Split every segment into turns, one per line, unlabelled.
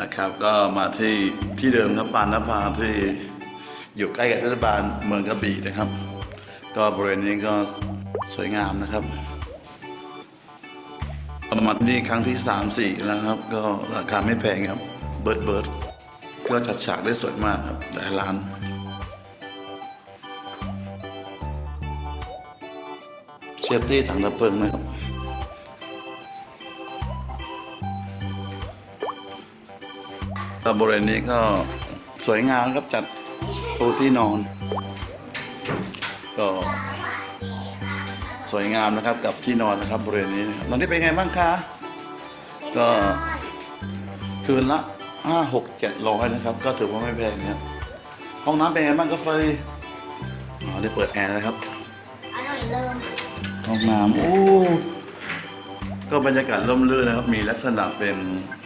นะครับ ก็มาที่ที่เดิมครับปานนภาที่อยู่ใกล้กับเทศบาลเมืองกระบี่นะครับ ก็บริเวณนี้ก็สวยงามนะครับมาที่นี่ครั้งที่สามสี่แล้วครับ ก็ราคาไม่แพงครับ เบิร์ดเบิร์ดก็จัดฉากได้สวยมากครับแต่ร้านเซฟตี้ถังดับเพลิงนะครับ ก็บริเวณนี้ก็สวยงามครับจัดปูที่นอน ก็สวยงามนะครับกับที่นอนนะครับบริเวณนี้นะครับตอนนี้เป็นไงบ้างคะก็คืนละห้าหกเจ็ดร้อยนะครับ ก็ถือว่าไม่แพงนะครับห้องน้ำเป็นไงบ้างครับเฟยอ๋อได้เปิดแอร์นะครับ
อร่อยเริ่ม
ห้องน้ำโอ้ ก็บรรยากาศร่มรื่นนะครับ มีลักษณะเป็น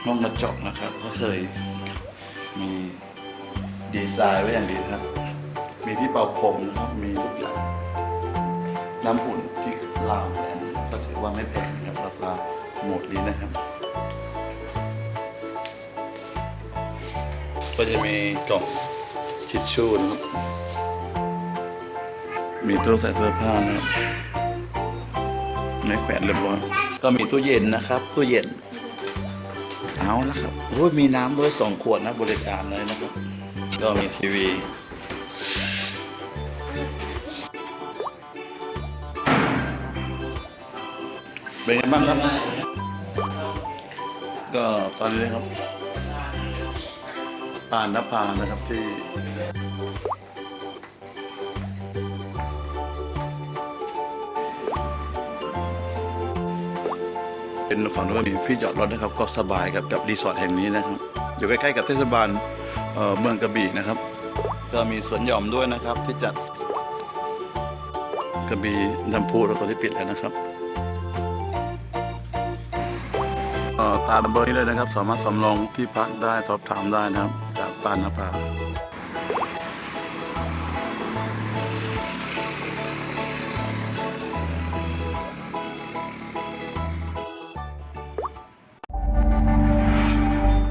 ห้องกระจกนะครับ ก็เคยมีดีไซน์ไว้อย่างดีครับ มีที่เป่าผมนะครับ มีทุกอย่าง น้ำอุ่นที่ลาวแลนก็ถือว่าไม่แพงนะครับราคาหมดนี้นะครับ ก็จะมีกล่องทิชชู่นะครับ มีตู้ใส่เสื้อผ้านะครับ ในแขวนเรียบร้อยก็มีตู้เย็นนะครับตู้เย็น เอาละครับโอ้ยมีน้ำด้วยสองขวดนะบริการเลยนะครับ ก็มีทีวีเป็นไงบ้างครับ ก็ตอนนี้นะครับปานนภานะครับที่ เป็นฝั่งนู้นมีที่จอดรถนะครับก็สบายกับกับรีสอร์ทแห่งนี้นะครับ อยู่ใกล้ๆกับเทศบาลเเมืองกระบี่นะครับ ก็มีสวนหย่อมด้วยนะครับที่จัดกระบี่ลำพูเราตอนนี้ปิดแล้วนะครับตามเบอร์นี้เลยนะครับ สามารถสำรองที่พักได้สอบถามได้นะครับ จากปานนภา